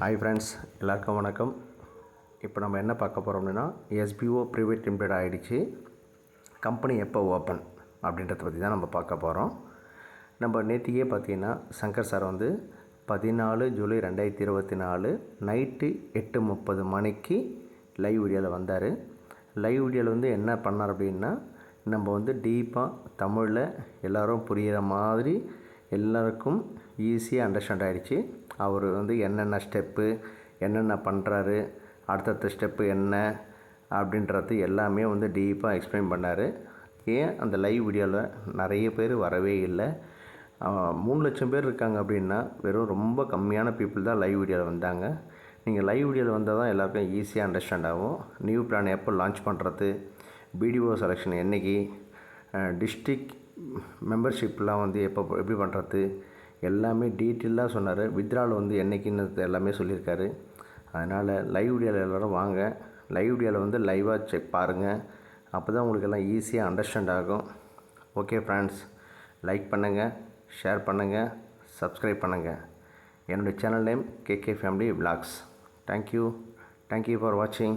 Hi friends எல்லாருக்கும் வணக்கம். இப்போ நம்ம என்ன பார்க்க போகிறோம் அப்படின்னா எஸ்பிஓ ப்ரைவேட் லிமிடெட் ஆகிடுச்சு கம்பெனி எப்போ ஓப்பன் அப்படின்றத பற்றி தான் நம்ம பார்க்க போகிறோம் நம்ம நேற்றுக்கே பார்த்தீங்கன்னா சங்கர் சார் வந்து பதினாலு ஜூலை ரெண்டாயிரத்தி இருபத்தி நாலு நைட்டு எட்டு முப்பது மணிக்கு லைவ் வீடியோவில் வந்தார். லைவ் வீடியோவில் வந்து என்ன பண்ணார் அப்படின்னா நம்ம வந்து டீப்பாக தமிழில் எல்லோரும் புரிகிற மாதிரி எல்லாருக்கும் ஈஸியாக அண்டர்ஸ்டாண்ட் ஆகிடுச்சு அவர் வந்து என்னென்ன ஸ்டெப்பு என்னென்ன பண்ணுறாரு அடுத்தடுத்த ஸ்டெப்பு என்ன அப்படின்றது எல்லாமே வந்து டீப்பாக எக்ஸ்பிளைன் பண்ணார். ஏன் அந்த லைவ் வீடியோவில் நிறைய பேர் வரவே இல்லை? மூணு லட்சம் பேர் இருக்காங்க அப்படின்னா வெறும் ரொம்ப கம்மியான பீப்புள் தான் லைவ் வீடியோவில் வந்தாங்க. நீங்கள் லைவ் வீடியோவில் வந்தால் தான் எல்லாருக்கும் ஈஸியாக அண்டர்ஸ்டாண்ட் ஆகும். நியூ பிளான் எப்போ லான்ச் பண்ணுறது பிடிஓ செலெக்ஷன் என்னைக்கு? டிஸ்ட்ரிக் மெம்பர்ஷிப்லாம் வந்து எப்போ எப்படி பண்ணுறது? எல்லாமே டீட்டெயிலாக சொன்னார். வித்ரால் வந்து என்னைக்குன்னு எல்லாமே சொல்லியிருக்காரு. அதனால் லைவ் வீடியோவில் எல்லோரும் வாங்க. லைவ் வீடியோவில் வந்து லைவாக செக் பாருங்கள் அப்போ தான் உங்களுக்கு எல்லாம் ஈஸியாக அண்டர்ஸ்டாண்ட் ஆகும். Okay friends. லைக் பண்ணுங்கள் ஷேர் பண்ணுங்கள் சப்ஸ்கிரைப் பண்ணுங்கள் என்னுடைய channel name KK family vlogs thank you thank you for வாட்சிங்